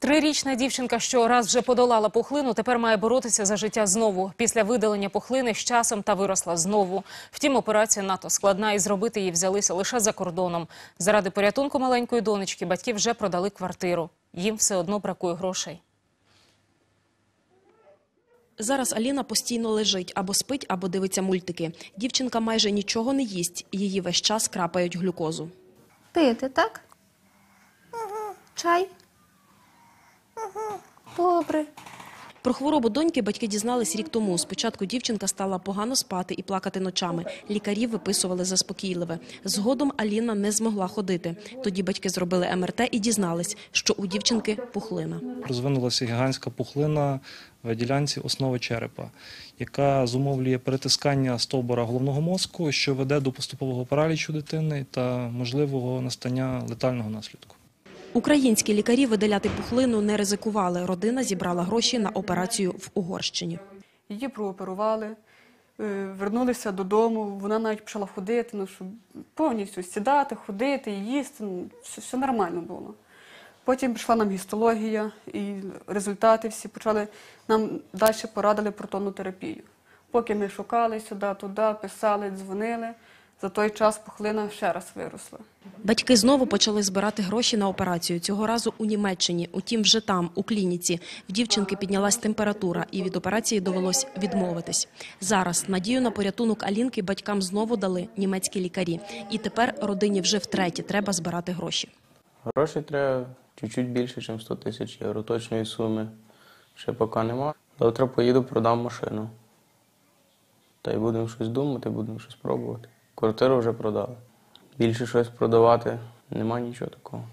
Трирічна дівчинка, що раз вже подолала пухлину, тепер має боротися за життя знову. Після видалення пухлини з часом та виросла знову. Втім, операція надто складна і зробити її взялися лише за кордоном. Заради порятунку маленької донечки батьки вже продали квартиру. Їм все одно бракує грошей. Зараз Аліна постійно лежить або спить, або дивиться мультики. Дівчинка майже нічого не їсть, її весь час крапають глюкозу. Пити, так? Чай? Добре. Про хворобу доньки батьки дізнались рік тому. Спочатку дівчинка стала погано спати і плакати ночами. Лікарі виписували заспокійливе. Згодом Аліна не змогла ходити. Тоді батьки зробили МРТ і дізнались, що у дівчинки пухлина. розвинулася гігантська пухлина в ділянці основи черепа, яка зумовлює перетискання стовбура головного мозку, що веде до поступового паралічу дитини та можливого настання летального наслідку. Українські лікарі видаляти пухлину не ризикували. Родина зібрала гроші на операцію в Угорщині. Її прооперували, е, вернулися додому. Вона навіть почала ходити, ну, щоб повністю сідати, ходити, їсти. Ну, все, все нормально було. Потім прийшла нам гістологія, і результати всі почали нам далі порадили протонну терапію. Поки ми шукали сюди, туди, писали, дзвонили, за той час пухлина ще раз виросла. Батьки знову почали збирати гроші на операцію. Цього разу у Німеччині. Утім, вже там, у клініці, в дівчинки піднялась температура, і від операції довелось відмовитись. Зараз надію на порятунок Алінки батькам знову дали німецькі лікарі. І тепер родині вже втретє треба збирати гроші. Грошей треба чуть-чуть більше, ніж 100 тисяч євро. Точної суми ще поки нема. Завтра поїду, продам машину. Та й будемо щось думати, будемо щось пробувати. Квартиру вже продали. Більше щось продавати нема нічого такого.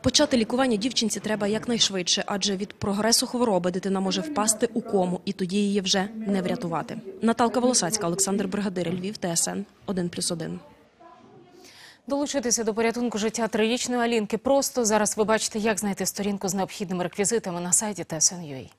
Почати лікування дівчинці треба якнайшвидше, адже від прогресу хвороби дитина може впасти у кому, і тоді її вже не врятувати. Наталка Волосацька, Олександр Бригадир, Львів, ТСН 1+,1. Долучитися до порятунку життя трирічної Алінки просто зараз ви бачите, як знайти сторінку з необхідними реквізитами на сайті TSN.ua.